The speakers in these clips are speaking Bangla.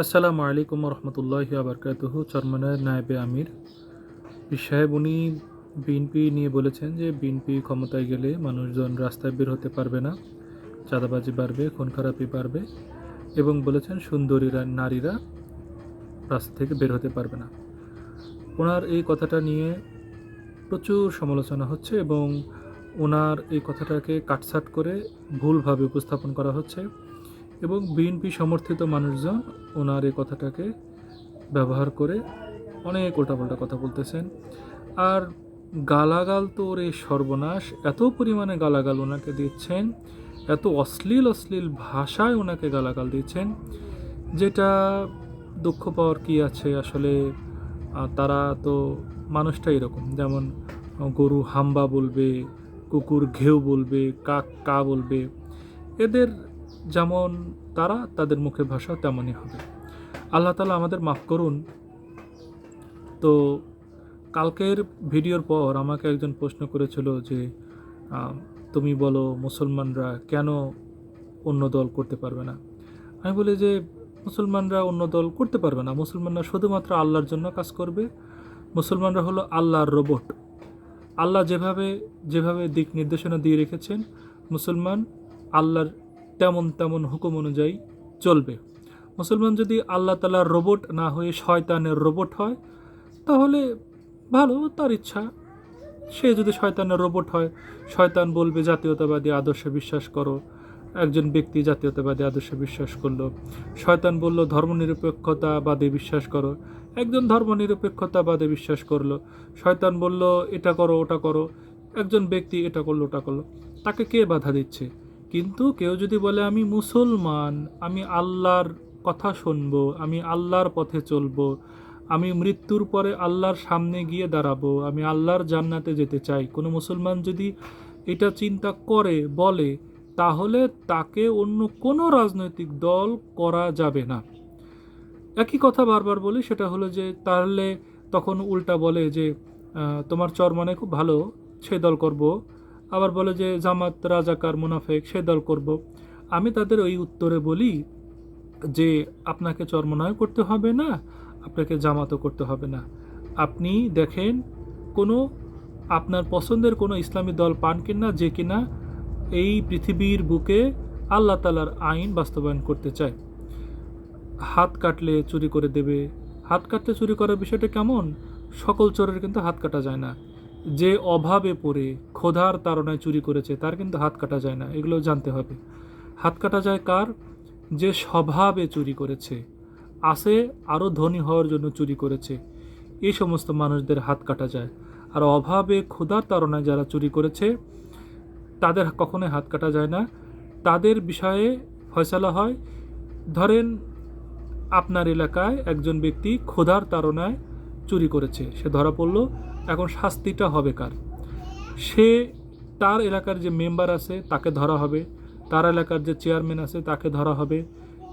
আসসালামু আলাইকুম রহমতুল্লাহ আবরকাতহ চরমানের নায়েবে আমির। সাহেব উনি বিএনপি নিয়ে বলেছেন যে, বিএনপি ক্ষমতায় গেলে মানুষজন রাস্তায় বের হতে পারবে না, চাঁদাবাজি বাড়বে খুন খারাপি বাড়বে এবং বলেছেন সুন্দরীরা, নারীরা রাস্তা থেকে বের হতে পারবে না। ওনার এই কথাটা নিয়ে প্রচুর সমালোচনা হচ্ছে এবং ওনার এই কথাটাকে কাটছাট করে ভুলভাবে উপস্থাপন করা হচ্ছে। এবং বিএনপি সমর্থিত মানুষজন ওনার এই কথাটাকে ব্যবহার করে অনেক উল্টাপাল্টা কথা বলতেছেন। আর গালাগাল তো ওর এই সর্বনাশ, এত পরিমাণে গালাগাল ওনাকে দিচ্ছেন, এত অশ্লীল অশ্লীল ভাষায় ওনাকে গালাগাল দিচ্ছেন, যেটা দুঃখ পাওয়ার কি আছে? আসলে তারা তো মানুষটা এরকম। যেমন গরু হাম্বা বলবে, কুকুর ঘেউ বলবে, কাক কা বলবে। এদের যেমন তারা, তাদের মুখের ভাষা তেমনই হবে। আল্লাহ তালা আমাদের মাফ করুন। তো কালকের ভিডিওর পর আমাকে একজন প্রশ্ন করেছিল যে তুমি বলো মুসলমানরা কেন অন্য দল করতে পারবে না? আমি বলি যে, মুসলমানরা অন্য দল করতে পারবে না। মুসলমানরা শুধুমাত্র আল্লাহর জন্য কাজ করবে। মুসলমানরা হলো আল্লাহর রোবট। আল্লাহ যেভাবে যেভাবে দিক নির্দেশনা দিয়ে রেখেছেন, মুসলমান আল্লাহর তেমন তেমন হুকুম অনুযায়ী চলবে। মুসলমান যদি আল্লাহ তালার রোবট না হয়ে শয়তানের রোবট হয়, তাহলে ভালো, তার ইচ্ছা। সে যদি শয়তানের রোবট হয়, শয়তান বলবে, জাতীয়তাবাদী আদর্শে বিশ্বাস করো। একজন ব্যক্তি জাতীয়তাবাদী আদর্শে বিশ্বাস করল। শয়তান বলল, ধর্মনিরপেক্ষতাবাদে বিশ্বাস করো। একজন ধর্মনিরপেক্ষতাবাদে বিশ্বাস করল। শয়তান বলল, এটা করো, ওটা করো। একজন ব্যক্তি এটা করল, ওটা করল। তাকে কে বাধা দিচ্ছে? কিন্তু কেউ যদি বলে, আমি মুসলমান, আমি আল্লাহর কথা শুনব, আমি আল্লাহর পথে চলবো, আমি মৃত্যুর পরে আল্লাহর সামনে গিয়ে দাঁড়াবো, আমি আল্লাহর জান্নাতে যেতে চাই। কোনো মুসলমান যদি এটা চিন্তা করে, বলে, তাহলে তাকে অন্য কোনো রাজনৈতিক দল করা যাবে না। একই কথা বারবার বলি, সেটা হলো যে, তাহলে তখন উল্টা বলে যে তোমার চর মানে খুব ভালো, সে দল করব। আবার বলে যে, জামাত, রাজাকার, মুনাফেক, সে দল করব। আমি তাদের ওই উত্তরে বলি যে, আপনাকে চর্মনয় করতে হবে না, আপনাকে জামাতও করতে হবে না। আপনি দেখেন, কোনো আপনার পছন্দের কোনো ইসলামী দল পান কিনা, যে কিনা এই পৃথিবীর বুকে আল্লাহ তালার আইন বাস্তবায়ন করতে চায়। হাত কাটলে চুরি করে দেবে। হাত কাটলে চুরি করার বিষয়টা কেমন? সকল চোরের কিন্তু হাত কাটা যায় না। যে অভাবে পড়ে ক্ষোধার তারণায় চুরি করেছে, তার কিন্তু হাত কাটা যায় না, এগুলো জানতে হবে। হাত কাটা যায় কার? যে স্বভাবে চুরি করেছে, আসে আরও ধনী হওয়ার জন্য চুরি করেছে এই সমস্ত মানুষদের হাত কাটা যায়। আর অভাবে ক্ষুধার তারণায় যারা চুরি করেছে, তাদের কখনোই হাত কাটা যায় না। তাদের বিষয়ে ফয়সালা হয়। ধরেন, আপনার এলাকায় একজন ব্যক্তি ক্ষুধার তারণায় চুরি করেছে, সে ধরা পড়ল এখন শাস্তিটা হবে কার? সে তার এলাকার যে মেম্বার আছে, তাকে ধরা হবে। তার এলাকার যে চেয়ারম্যান আছে, তাকে ধরা হবে।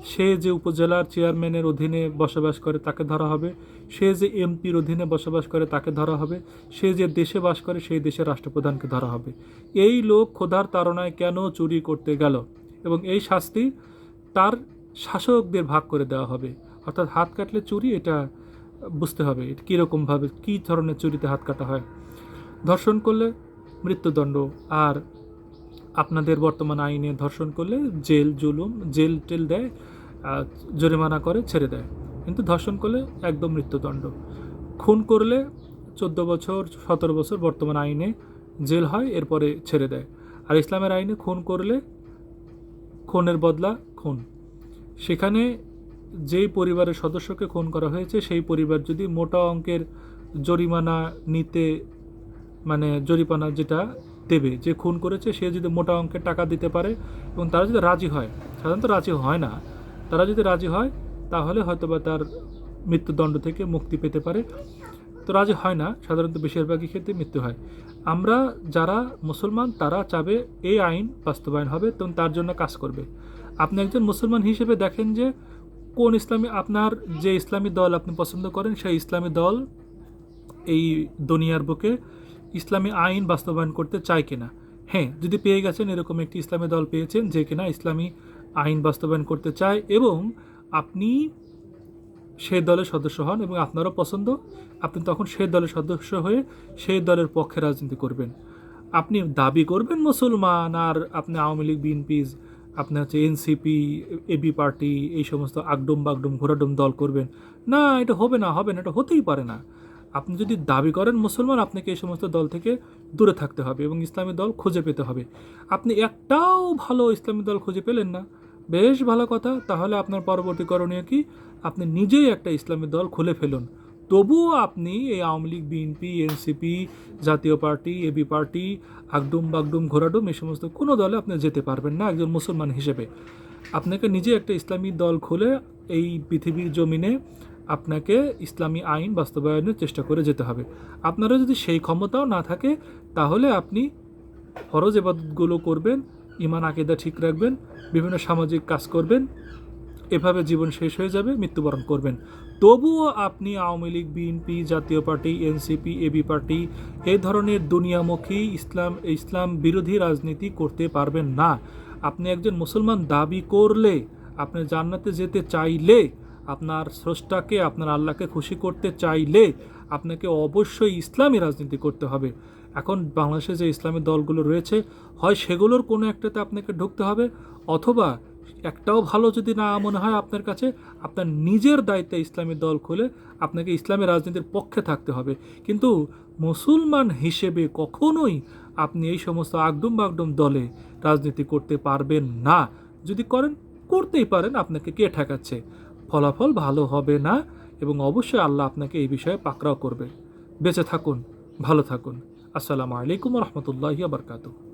সে যে উপজেলার চেয়ারম্যানের অধীনে বসবাস করে, তাকে ধরা হবে। সে যে এমপির অধীনে বসবাস করে, তাকে ধরা হবে। সে যে দেশে বাস করে, সেই দেশের রাষ্ট্রপ্রধানকে ধরা হবে। এই লোক ক্ষুধার তাড়নায় কেন চুরি করতে গেল? এবং এই শাস্তি তার শাসকদের ভাগ করে দেওয়া হবে। অর্থাৎ হাত কাটলে চুরি, এটা বুঝতে হবে কীরকমভাবে, কী ধরনের চুরিতে হাত কাটা হয়। ধর্ষণ করলে মৃত্যুদণ্ড, আর আপনাদের বর্তমান আইনে ধর্ষণ করলে জেল, জুলুম, জেল টেল দেয় জরিমানা করে ছেড়ে দেয়। কিন্তু ধর্ষণ করলে একদম মৃত্যুদণ্ড। খুন করলে চোদ্দ বছর, সতেরো বছর বর্তমান আইনে জেল হয়, এরপরে ছেড়ে দেয়। আর ইসলামের আইনে খুন করলে, খুনের বদলা খুন। সেখানে যেই পরিবারের সদস্যকে খুন করা হয়েছে, সেই পরিবার যদি মোটা অঙ্কের জরিমানা নিতে মানে জরিমানা যেটা দেবে, যে খুন করেছে, সে যদি মোটা অঙ্কের টাকা দিতে পারে এবং তারা যদি রাজি হয়, সাধারণত রাজি হয় না, তারা যদি রাজি হয়, তাহলে হয়তোবা তার মৃত্যুদণ্ড থেকে মুক্তি পেতে পারে। তো রাজি হয় না, সাধারণত বেশিরভাগই ক্ষেত্রে মৃত্যু হয়। আমরা যারা মুসলমান, তারা চাবে এই আইন বাস্তবায়ন হবে এবং তার জন্য কাজ করবে। আপনি একজন মুসলমান হিসেবে দেখেন যে কোন ইসলামী, আপনার যে ইসলামী দল আপনি পছন্দ করেন, সেই ইসলামী দল এই দুনিয়ার বুকে ইসলামী আইন বাস্তবায়ন করতে চায় কিনা? হ্যাঁ যদি পেয়ে গেছেন, এরকম একটি ইসলামী দল পেয়েছেন যে কিনা ইসলামী আইন বাস্তবায়ন করতে চায় এবং আপনি সে দলের সদস্য হন এবং আপনারও পছন্দ, আপনি তখন সেই দলের সদস্য হয়ে সেই দলের পক্ষে রাজনীতি করবেন। আপনি দাবি করবেন মুসলমান, আর আপনি আওয়ামী লীগ, বিএনপি আপনি হচ্ছে এনসিপি এবি পার্টি এই সমস্ত আগডুম বাগডুম ঘোরাডুম দল করবেন। না, এটা হবে না হবে না, এটা হতেই পারে না। আপনি যদি দাবি করেন, মুসলমান, আপনাকে এই সমস্ত দল থেকে দূরে থাকতে হবে এবং ইসলামী দল খুঁজে পেতে হবে। আপনি একটাও ভালো ইসলামী দল খুঁজে পেলেন না। বেশ ভালো কথা, তাহলে আপনার পরবর্তী করণীয় কি? আপনি নিজেই একটা ইসলামী দল খুলে ফেলুন। তবুও আপনি এই Awami League, BNP, NCP, Jatiya party AB party, আগডুম বাগডুম ঘোরাডুম এই সমস্ত কোনো দলে আপনি যেতে পারবেন না একজন মুসলমান হিসেবে। আপনাকে নিজে একটা ইসলামী দল খুলে এই পৃথিবীর জমিনে আপনাকে ইসলামী আইন বাস্তবায়নের চেষ্টা করে যেতে হবে। আপনারও যদি সেই ক্ষমতাও না থাকে, তাহলে আপনি ফরজ এবাদতগুলো করবেন ইমান আকেদা ঠিক রাখবেন, বিভিন্ন সামাজিক কাজ করবেন এভাবে জীবন শেষ হয়ে যাবে, মৃত্যুবরণ করবেন। তবুও আপনি Awami League BNP Jatiya party NCP AB party এই ধরনের দুনিয়ামুখী ইসলাম ইসলাম বিরোধী রাজনীতি করতে পারবেন না। আপনি একজন মুসলমান দাবি করলে, আপনি জান্নাতে যেতে চাইলে, আপনার স্রষ্টাকে, আপনার আল্লাহকে খুশি করতে চাইলে আপনাকে অবশ্যই ইসলামী রাজনীতি করতে হবে। এখন বাংলাদেশে যে ইসলামী দলগুলো রয়েছে, হয় সেগুলোর কোনো একটাতে আপনাকে ঢুকতে হবে, অথবা একটাও ভালো যদি না মনে হয় আপনার কাছে, আপনার নিজের দায়িত্বে ইসলামী দল খুলে আপনাকে ইসলামী রাজনীতির পক্ষে থাকতে হবে। কিন্তু মুসলমান হিসেবে কখনোই আপনি এই সমস্ত আগডুম বাগডুম দলে রাজনীতি করতে পারবেন না। যদি করেন, করতেই পারেন, আপনাকে কে ঠেকাচ্ছে? ফলাফল ভালো হবে না এবং অবশ্যই আল্লাহ আপনাকে এই বিষয়ে পাকড়াও করবে। বেঁচে থাকুন, ভালো থাকুন। আসসালামু আলাইকুম রহমতুল্লাহ বারকাতু